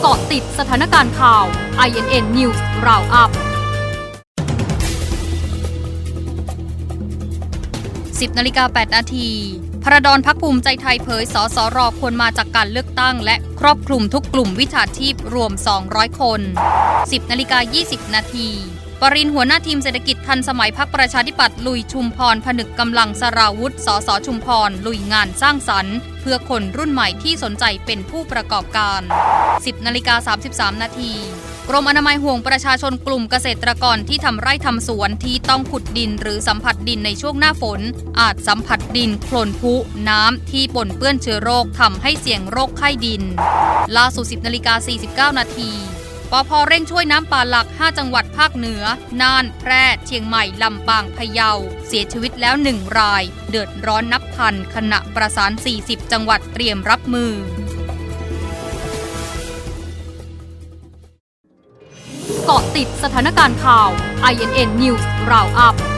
เกาะติดสถานการณ์ข่าว INN News Roundup 10นาฬิกา8นาทีพระดอนพักภูมิใจไทยเผยสสรควรมาจากการเลือกตั้ง และครอบคลุมทุกกลุ่มวิชาชีพรวม 200 คน 10นาฬิกา20 นาที ปรินหัวหน้าทีมเศรษฐกิจทันสมัยพักประชาธิปัตย์ลุยชุมพร ผนึกกำลังสราวุธสสชุมพร ลุยงานสร้างสรรค์ เพื่อคนรุ่นใหม่ที่สนใจเป็นผู้ประกอบการ 10นาฬิกา33 นาทีกรมอนามัยห่วงประชาชนกลุ่มเกษตรกรที่ทำไร่ทำสวนที่ต้องขุดดินหรือสัมผัสดินในช่วงหน้าฝน อาจสัมผัสดินโคลนพุ น้ำที่ปนเปื้อนเชื้อโรคทำให้เสี่ยงโรคไข้ดินล่าสุด10นาฬิกา49 นาที ปพเร่งช่วยน้ำป่าหลัก 5 จังหวัดภาคเหนือ น่าน แพร่ เชียงใหม่ ลำปาง พะเยา เสียชีวิตแล้ว1ราย เดือดร้อนนับพัน ขณะประสาน 40 จังหวัดเตรียมรับมือเกาะติดสถานการณ์ข่าว INN News Roundup